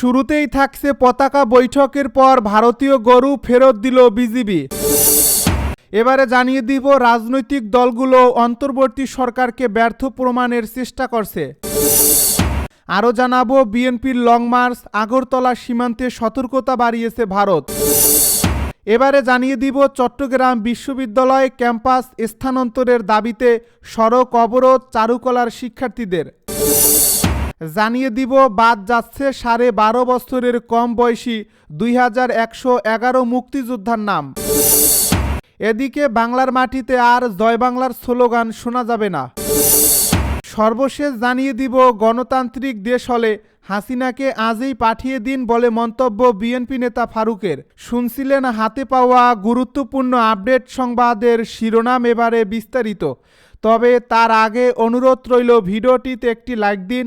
শুরুতেই থাকছে পতাকা বৈঠকের পর ভারতীয় গরু ফেরত দিল বিজিবি। এবারে জানিয়ে দিব রাজনৈতিক দলগুলো অন্তর্বর্তী সরকারকে ব্যর্থ প্রমাণের চেষ্টা করছে। আরও জানাব, বিএনপির লং মার্চ, আগরতলা সীমান্তে সতর্কতা বাড়িয়েছে ভারত। এবারে জানিয়ে দিব, চট্টগ্রাম বিশ্ববিদ্যালয় ক্যাম্পাস স্থানান্তরের দাবিতে সড়ক অবরোধ চারুকলার শিক্ষার্থীদের। জানিয়ে দিব, বাদ যাচ্ছে সাড়ে বারো বছরের কম বয়সী দুই হাজার একশো এগারো মুক্তিযোদ্ধার নাম। এদিকে বাংলার মাটিতে আর জয় বাংলার স্লোগান শোনা যাবে না। সর্বশেষ জানিয়ে দিব, গণতান্ত্রিক দেশ হলে হাসিনাকে আজই পাঠিয়ে দিন বলে মন্তব্য বিএনপি নেতা ফারুকের। শুনছিলেন হাতে পাওয়া গুরুত্বপূর্ণ আপডেট সংবাদের শিরোনাম এবারে বিস্তারিত। তবে তার আগে অনুরোধ রইল, ভিডিওটিতে একটি লাইক দিন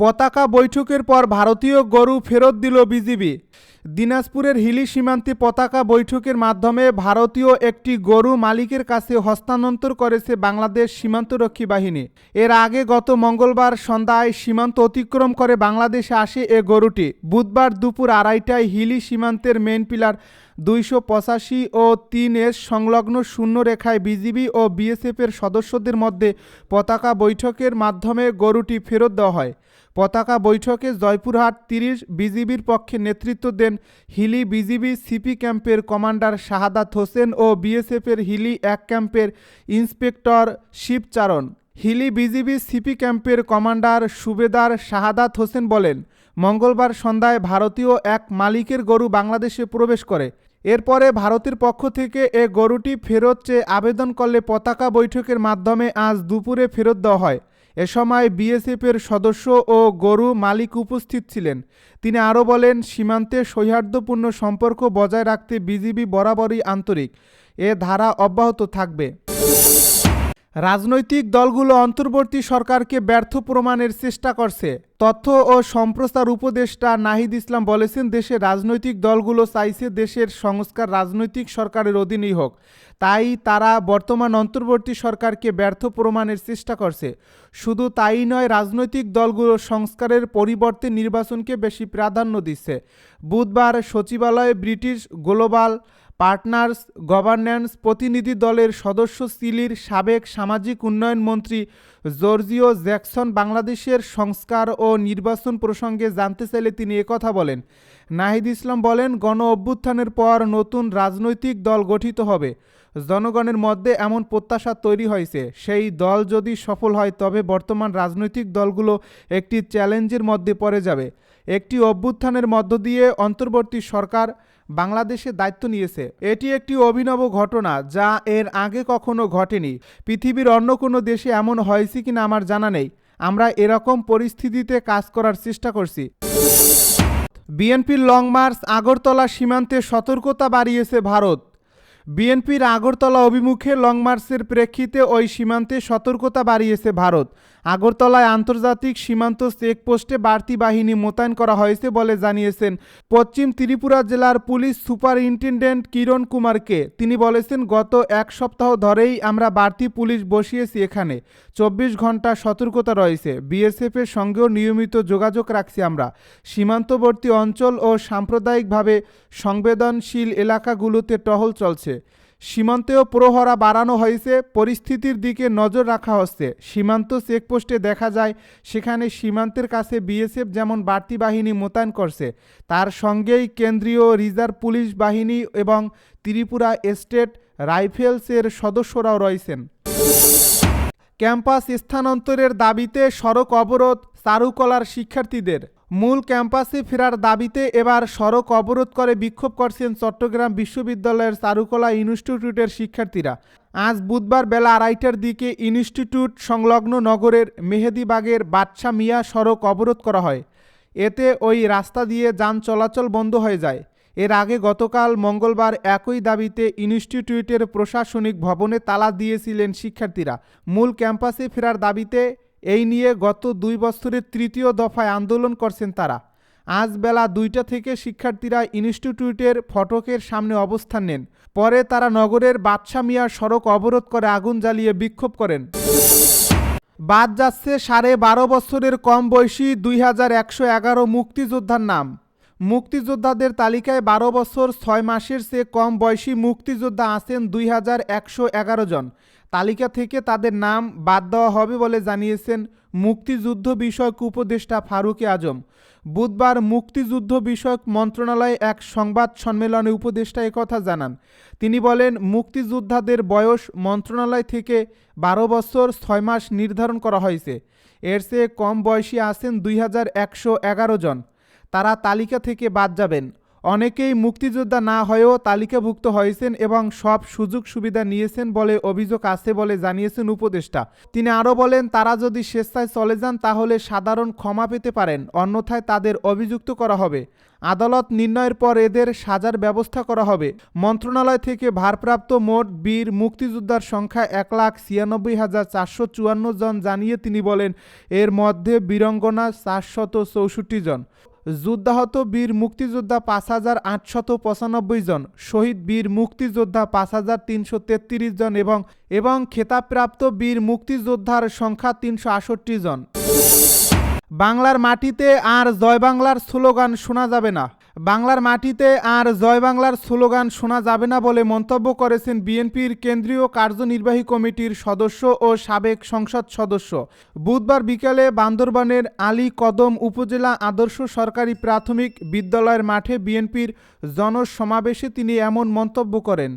পতাকা বৈঠকের পর ভারতীয় গরু ফেরত দিল বিজিবি। দিনাজপুরের হিলি সীমান্তে পতাকা বৈঠকের মাধ্যমে ভারতীয় একটি গরু মালিকের কাছে হস্তান্তর করেছে বাংলাদেশ সীমান্তরক্ষী বাহিনী। এর আগে গত মঙ্গলবার সন্ধ্যায় সীমান্ত অতিক্রম করে বাংলাদেশে আসে এ গরুটি। বুধবার দুপুর আড়াইটায় হিলি সীমান্তের মেন পিলার দুইশো পঁচাশি ও তিন এস সংলগ্ন শূন্য রেখায় বিজিবি ও বিএসএফের সদস্যদের মধ্যে পতাকা বৈঠকের মাধ্যমে গরুটি ফেরত দেওয়া হয়। পতাকা বৈঠকে জয়পুরহাট তিরিশ বিজিবির পক্ষে নেতৃত্ব দেন হিলি বিজিবি সিপি ক্যাম্পের কমান্ডার শাহাদাত হোসেন ও বিএসএফের হিলি এক ক্যাম্পের inspector Shibcharan. Hili BGB CP ক্যাম্পের কমান্ডার সুবেদার শাহাদাত হোসেন বলেন, মঙ্গলবার সন্ধ্যায় ভারতীয় এক মালিকের গরু বাংলাদেশে প্রবেশ করে। এরপরে ভারতের পক্ষ থেকে এ গরুটি ফেরত চেয়ে আবেদন করলে পতাকা বৈঠকের মাধ্যমে আজ দুপুরে ফেরত দেওয়া হয়। এ সময় বিএসএফের সদস্য ও গরু মালিক উপস্থিত ছিলেন। তিনি আরও বলেন, সীমান্তে সৌহার্দ্যপূর্ণ সম্পর্ক বজায় রাখতে বিজিবি বরাবরই আন্তরিক। এ ধারা অব্যাহত থাকবে। রাজনৈতিক দলগুলো অন্তর্বর্তী সরকারকে ব্যর্থ প্রমাণের চেষ্টা করছে। তথ্য ও সম্প্রচার উপদেষ্টা নাহিদ ইসলাম বলেছেন, দেশে রাজনৈতিক দলগুলো চাইছে দেশের সংস্কার রাজনৈতিক সরকারের অধীনেই হোক। তাই তারা বর্তমান অন্তর্বর্তী সরকারকে ব্যর্থ প্রমাণের চেষ্টা করছে। শুধু তাই নয়, রাজনৈতিক দলগুলো সংস্কারের পরিবর্তে নির্বাচনকে বেশি প্রাধান্য দিচ্ছে। বুধবার সচিবালয়ে ব্রিটিশ গ্লোবাল পার্টনার্স গভর্ন্যান্স প্রতিনিধি দলের সদস্য সিলির সাবেক সামাজিক উন্নয়ন মন্ত্রী জর্জিও জ্যাকসন বাংলাদেশের সংস্কার ও নির্বাচন প্রসঙ্গে জানতে চাইলে তিনি একথা বলেন। নাহিদ ইসলাম বলেন, গণ অভ্যুত্থানের পর নতুন রাজনৈতিক দল গঠিত হবে। জনগণের মধ্যে এমন প্রত্যাশা তৈরি হয়েছে। সেই দল যদি সফল হয়, তবে বর্তমান রাজনৈতিক দলগুলো একটি চ্যালেঞ্জের মধ্যে পড়ে যাবে। একটি অভ্যুত্থানের মধ্য দিয়ে অন্তর্বর্তী সরকার বাংলাদেশে দায়িত্ব নিয়েছে। এটি একটি অভিনব ঘটনা যা এর আগে কখনো ঘটেনি। পৃথিবীর অন্য কোনো দেশে এমন হয়েছে কিনা আমার জানা নেই। আমরা এরকম পরিস্থিতিতে কাজ করার চেষ্টা করছি। বিএনপির লং মার্চ আগরতলা সীমান্তে সতর্কতা বাড়িয়েছে ভারত। বিএনপির আগরতলা অভিমুখে লং মার্চের প্রেক্ষিতে ওই সীমান্তে সতর্কতা বাড়িয়েছে ভারত। আগরতলায় আন্তর্জাতিক সীমান্ত চেকপোস্টে বাড়তি বাহিনী মোতায়েন করা হয়েছে বলে জানিয়েছেন পশ্চিম ত্রিপুরা জেলার পুলিশ সুপারিনটেন্ডেন্ট কিরণ কুমারকে। তিনি বলেছেন, গত এক সপ্তাহ ধরেই আমরা বাড়তি পুলিশ বসিয়েছি এখানে। চব্বিশ ঘণ্টা সতর্কতা রয়েছে। বিএসএফের সঙ্গেও নিয়মিত যোগাযোগ রাখছি আমরা। সীমান্তবর্তী অঞ্চল ও সাম্প্রদায়িকভাবে সংবেদনশীল এলাকাগুলোতে টহল চলছে। সীমান্তেও প্রহরা বাড়ানো হয়েছে, পরিস্থিতির দিকে নজর রাখা হচ্ছে। সীমান্ত চেকপোস্টে দেখা যায়, সেখানে সীমান্তের কাছে বিএসএফ যেমন বাড়তি বাহিনী মোতায়েন করছে, তার সঙ্গেই কেন্দ্রীয় রিজার্ভ পুলিশ বাহিনী এবং ত্রিপুরা স্টেট রাইফেলসের সদস্যরাও রয়েছেন। ক্যাম্পাস স্থানান্তরের দাবিতে সড়ক অবরোধ চারুকলার শিক্ষার্থীদের। মূল ক্যাম্পাসে ফেরার দাবিতে এবার সড়ক অবরোধ করে বিক্ষোভ করছেন চট্টগ্রাম বিশ্ববিদ্যালয়ের চারুকলা ইনস্টিটিউটের শিক্ষার্থীরা। আজ বুধবার বেলা আড়াইটার দিকে ইনস্টিটিউট সংলগ্ন নগরের মেহেদিবাগের বাদশা মিয়া সড়ক অবরোধ করা হয়। এতে ওই রাস্তা দিয়ে যান চলাচল বন্ধ হয়ে যায়। এর আগে গতকাল মঙ্গলবার একই দাবিতে ইনস্টিটিউটের প্রশাসনিক ভবনে তালা দিয়েছিলেন শিক্ষার্থীরা। মূল ক্যাম্পাসে ফেরার দাবিতে এই নিয়ে গত দুই বছরের তৃতীয় দফায় আন্দোলন করছেন তারা। আজ বেলা দুইটা থেকে শিক্ষার্থীরা ইনস্টিটিউটের ফটকের সামনে অবস্থান নেন। পরে তারা নগরের বাদশা মিয়া সড়ক অবরোধ করে আগুন জ্বালিয়ে বিক্ষোভ করেন। বাদ যাচ্ছে সাড়ে বারো বছরের কম বয়সী দুই হাজার একশো এগারো মুক্তিযোদ্ধার নাম। মুক্তিযোদ্ধাদের তালিকায় বারো বছর ছয় মাসের চেয়ে কম বয়সী মুক্তিযোদ্ধা আছেন দুই হাজার একশো এগারো জন। তালিকা থেকে তাদের নাম বাদ দেওয়া হবে বলে জানিয়েছেন মুক্তিযুদ্ধ বিষয়ক উপদেষ্টা ফারুকে আজম। বুধবার মুক্তিযুদ্ধ বিষয়ক মন্ত্রণালয়ে এক সংবাদ সম্মেলনে উপদেষ্টা একথা জানান। তিনি বলেন, মুক্তিযোদ্ধাদের বয়স মন্ত্রণালয় থেকে বারো বছর ছয় মাস নির্ধারণ করা হয়েছে। এর চেয়ে কম বয়সী আছেন দুই হাজার একশো এগারো জন। তারা তালিকা থেকে বাদ যাবেন। অনেকেই মুক্তিযোদ্ধা না হয়েও তালিকাভুক্ত হয়েছেন এবং সব সুযোগ সুবিধা নিয়েছেন বলে অভিযোগ আছে বলে জানিয়েছেন উপদেষ্টা। তিনি আরও বলেন, তারা যদি স্বেচ্ছায় চলে যান, তাহলে সাধারণ ক্ষমা পেতে পারেন, অন্যথায় তাদের অভিযুক্ত করা হবে। আদালত নির্ণয়ের পর এদের সাজার ব্যবস্থা করা হবে। মন্ত্রণালয় থেকে ভারপ্রাপ্ত মোট বীর মুক্তিযোদ্ধার সংখ্যা এক লাখ ছিয়ানব্বই হাজার চারশো চুয়ান্ন জন জানিয়ে তিনি বলেন, এর মধ্যে বীরঙ্গনা চারশত চৌষট্টি জন। যুদ্ধাহত বীর মুক্তিযোদ্ধা পাঁচ হাজার আটশত পঁচানব্বই জন, শহীদ বীর মুক্তিযোদ্ধা পাঁচ হাজার তিনশো তেত্রিশ জন এবং এবং খেতাবপ্রাপ্ত বীর মুক্তিযোদ্ধার সংখ্যা তিনশো আষট্টি জন। বাংলার মাটিতে আর জয় বাংলার স্লোগান শোনা যাবে না। বাংলার মাটিতে আর জয় বাংলার স্লোগান শোনা যাবে না বলে মন্তব্য করেছেন বিএনপির কেন্দ্রীয় কার্যনির্বাহী কমিটির সদস্য ও সাবেক সংসদ সদস্য। বুধবার বিকেলে বান্দরবানের আলী কদম উপজেলা আদর্শ সরকারি প্রাথমিক বিদ্যালয়ের মাঠে বিএনপির জনসমাবেশে তিনি এমন মন্তব্য করেন।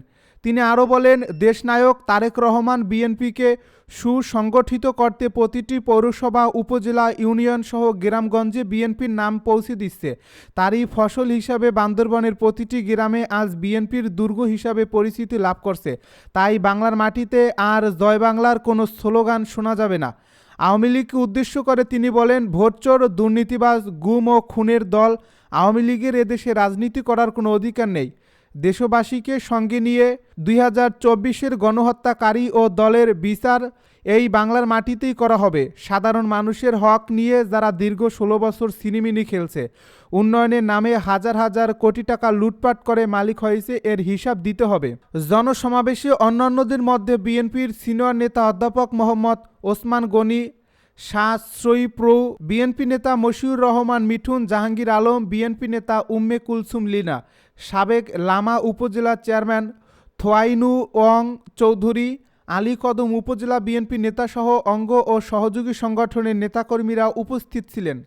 তিনি আরও বলেন, দেশনায়ক তারেক রহমান বিএনপিকে সুসংগঠিত করতে প্রতিটি পৌরসভা, উপজেলা, ইউনিয়ন সহ গ্রামগঞ্জে বিএনপির নাম পৌঁছে দিচ্ছে। তারই ফসল হিসাবে বান্দরবনের প্রতিটি গ্রামে আজ বিএনপির দুর্গ হিসাবে পরিচিতি লাভ করছে। তাই বাংলার মাটিতে আর জয় বাংলার কোনো স্লোগান শোনা যাবে না। আওয়ামী লীগকে উদ্দেশ্য করে তিনি বলেন, ভোটচোর, দুর্নীতিবাজ, গুম ও খুনের দল আওয়ামী লীগের এদেশে রাজনীতি করার কোনো অধিকার নেই। দেশবাসীকে সঙ্গে নিয়ে দুই হাজার চব্বিশের গণহত্যাকারী ও দলের বিচার এই বাংলার মাটিতেই করা হবে। সাধারণ মানুষের হক নিয়ে যারা দীর্ঘ ষোলো বছর সিনিমিনি খেলছে উন্নয়নের নামে হাজার হাজার কোটি টাকা লুটপাট করে মালিক হয়েছে এর হিসাব দিতে হবে। জনসমাবেশে অন্যান্যদের মধ্যে বিএনপির সিনিয়র নেতা অধ্যাপক মোহাম্মদ ওসমান গনি সাশ্রয়ী প্রৌ বিএনপি নেতা মশিউর রহমান, মিঠুন জাহাঙ্গীর আলম, বিএনপি নেতা উম্মে কুলসুম লিনা, সাবেক লামা উপজেলা চেয়ারম্যান থোয়াইনু ওয়ং চৌধুরী, আলী কদম উপজেলা বিএনপি নেতাসহ অঙ্গ ও সহযোগী সংগঠনের নেতাকর্মীরা উপস্থিত ছিলেন।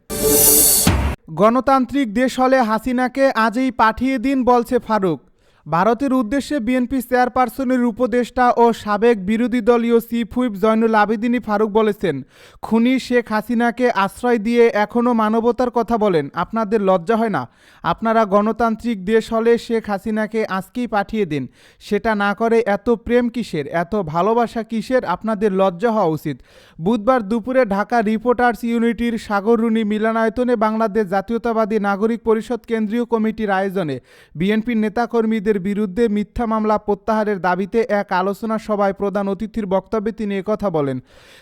গণতান্ত্রিক দেশ হলে হাসিনাকে আজই পাঠিয়ে দিন, বলছে ফারুক। ভারতের উদ্দেশ্যে বিএনপি চেয়ারপারসনের উপদেষ্টা ও সাবেক বিরোধী দলীয় চিফ হুইপ জয়নুল আবেদিনী ফারুক বলেছেন, খুনি শেখ হাসিনাকে আশ্রয় দিয়ে এখনও মানবতার কথা বলেন, আপনাদের লজ্জা হয় না। আপনারা গণতান্ত্রিক দেশ হলে শেখ হাসিনাকে আজকেই পাঠিয়ে দিন। সেটা না করে এত প্রেম কিসের, এত ভালোবাসা কিসের, আপনাদের লজ্জা হওয়া উচিত। বুধবার দুপুরে ঢাকা রিপোর্টার্স ইউনিটির সাগররুনি মিলনায়তনে বাংলাদেশ জাতীয়তাবাদী নাগরিক পরিষদ কেন্দ্রীয় কমিটির আয়োজনে বিএনপির নেতাকর্মীদের বিরুদ্ধে মিথ্যা মামলা প্রত্যাহারের দাবিতে এক আলোচনা সভায় প্রধান অতিথির বক্তব্যে তিনি একথা বলেন।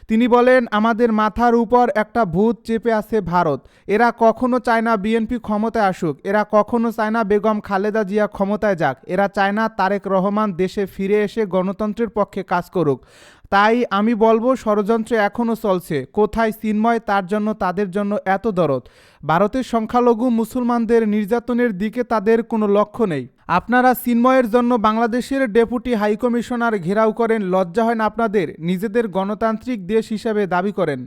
তিনি বলেন, আমাদের মাথার উপর একটা ভূত চেপে আছে ভারত। এরা কখনো চায় না বিএনপি ক্ষমতায় আসুক। এরা কখনো চায় না বেগম খালেদা জিয়া ক্ষমতায় যাক। এরা চায় না তারেক রহমান দেশে ফিরে এসে গণতন্ত্রের পক্ষে কাজ করুক। তাই আমি বলব, ষড়যন্ত্র এখনও চলছে। কোথায় চিন্ময়, তার জন্য তাদের জন্য এত দরদ। ভারতের সংখ্যালঘু মুসলমানদের নির্যাতনের দিকে তাদের কোনো লক্ষ্য নেই। আপনারা সিনময়ের জন্য বাংলাদেশের ডেপুটি হাইকমিশনার ঘেরাও করেন, লজ্জা হয় না আপনাদের? নিজেদের গণতান্ত্রিক দেশ হিসাবে দাবি করেন।